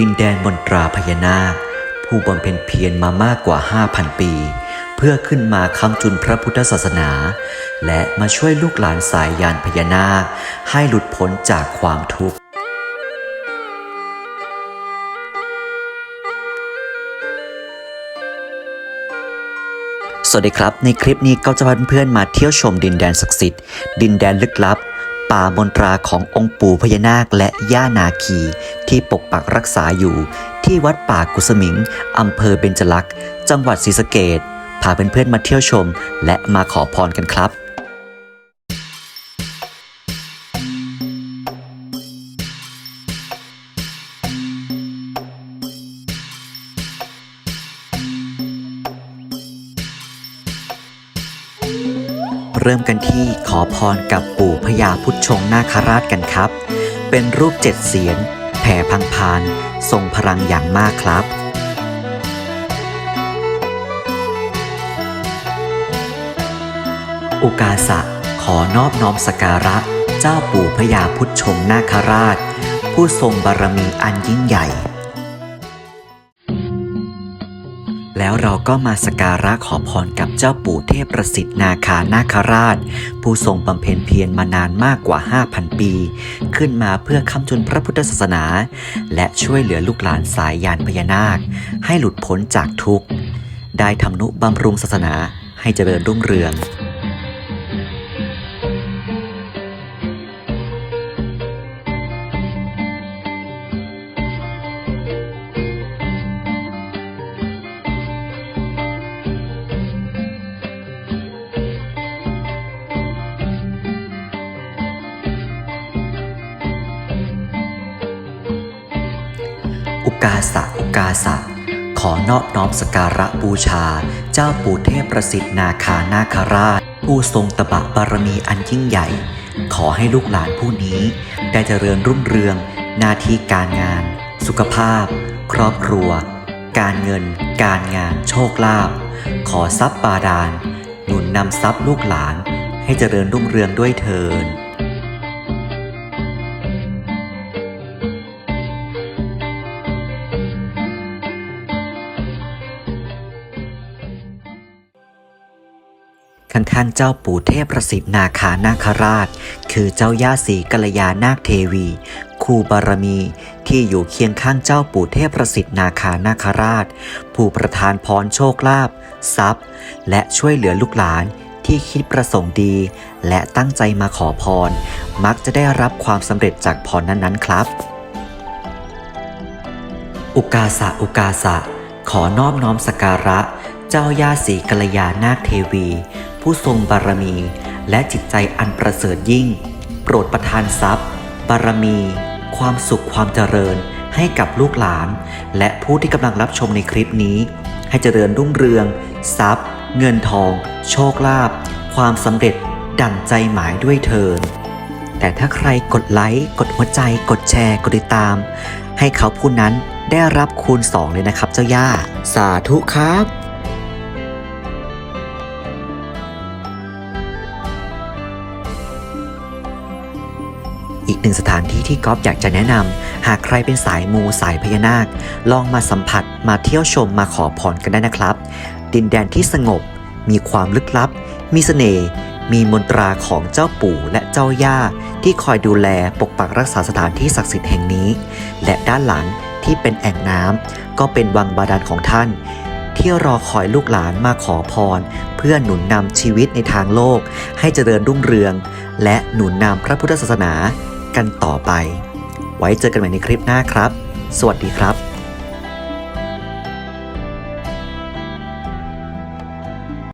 ดินแดนบนตราพญานาค ผู้บำเพ็ญเพียรมามากกว่า 5,000 ปี เพื่อขึ้นมาค้ำจุนพระพุทธศาสนา และมาช่วยลูกหลานสายยานพญานาค ให้หลุดพ้นจากความทุกข์สวัสดีครับ ในคลิปนี้ก็จะพาเพื่อนๆมาเที่ยวชมดินแดนศักดิ์สิทธิ์ดินแดนลึกลับ ป่ามนตราขององค์ปู่พญานาคและย่านาคี ที่ปกปักรักษาอยู่ ที่วัดป่ากุสมิง อำเภอเบญจลักษ์จังหวัดศรีสะเกดพาเพื่อนๆมาเที่ยวชม และมาขอพรกันครับเริ่มกันที่ขอพรกับปู่ พญาพุทธชงนาคราชกันครับ เป็นรูปเจ็ดเสียน แผ่พังพาน ทรงพลังอย่างมากครับอุกาสะขอนอบน้อมสการะ เจ้าปู่พญาพุทธชงนาคราช ผู้ทรงบารมีอันยิ่งใหญ่ แล้วเราก็มาสการะขอพรกับเจ้าปู่เทพประสิทธิ์นาคานาคราช ผู้ทรงบำเพ็ญเพียรมานานมากกว่า 5,000 ปี ขึ้นมาเพื่อคำจุนพระพุทธศาสนา และช่วยเหลือลูกหลานสายยานพญานาค ให้หลุดพ้นจากทุกข์ ได้ทำนุบำรุงศาสนาให้เจริญรุ่งเรือง กาสะอุกาสะ ขอนอบน้อมสการะบูชา เจ้าปู่เทพประสิทธิ์นาคานาคาราช ผู้ทรงตบะบารมีอันยิ่งใหญ่ ขอให้ลูกหลานผู้นี้ ได้เจริญรุ่งเรือง หน้าที่การงาน สุขภาพ ครอบครัว การเงิน การงานโชคลาภขอทรัพย์บาดาลหนุนนำทรัพย์ลูกหลานให้เจริญรุ่งเรืองด้วยเทิน ข้างๆเจ้าปู่เทพประสิทธิ์นาคานาคราช คือเจ้าย่าศรีกัลยานาคเทวีครูบารมี ที่อยู่เคียงข้างเจ้าปู่เทพประสิทธิ์นาคานาคราช ผู้ประทานพรโชคลาภทรัพย์ และช่วยเหลือลูกหลานที่คิดประสงค์ดี และตั้งใจมาขอพร มักจะได้รับความสำเร็จจากพรนั้นๆครับ อุกาสะอุกาสะ ขอนอบน้อมสกการะ เจ้าย่าศรีกัลยานาคเทวี ผู้ทรงบารมี และจิตใจอันประเสริฐยิ่ง โปรดประทานทรัพย์ บารมี ความสุขความเจริญให้กับลูกหลาน และผู้ที่กำลังรับชมในคลิปนี้ ให้เจริญรุ่งเรือง ทรัพย์ เงินทอง โชคลาภความสำเร็จดั่งใจหมายด้วยเทินแต่ถ้าใครกดไลค์กดหัวใจ กดแชร์กดติดตาม ให้เขาผู้นั้นได้รับคูณ2เลยนะครับเจ้าย่า สาธุครับ อีกหนึ่งสถานที่ที่ก๊อฟอยากจะแนะนำหากใครเป็นสายมูสายพญานาค ลองมาสัมผัสมาเที่ยวชมมาขอพรกันได้นะครับ ดินแดนที่สงบ มีความลึกลับ มีเสน่ห์มีมนตราของเจ้าปู่และเจ้าย่า ที่คอยดูแลปกปักรักษาสถานที่ศักดิ์สิทธิ์แห่งนี้ และด้านหลังที่เป็นแอ่งน้ำก็เป็นวังบาดาลของท่าน ที่รอคอยลูกหลานมาขอพร เพื่อหนุนนำชีวิตในทางโลก ให้เจริญรุ่งเรือง และหนุนนำพระพุทธศาสนา กันต่อไป ไว้เจอกันใหม่ในคลิปหน้าครับ สวัสดีครับ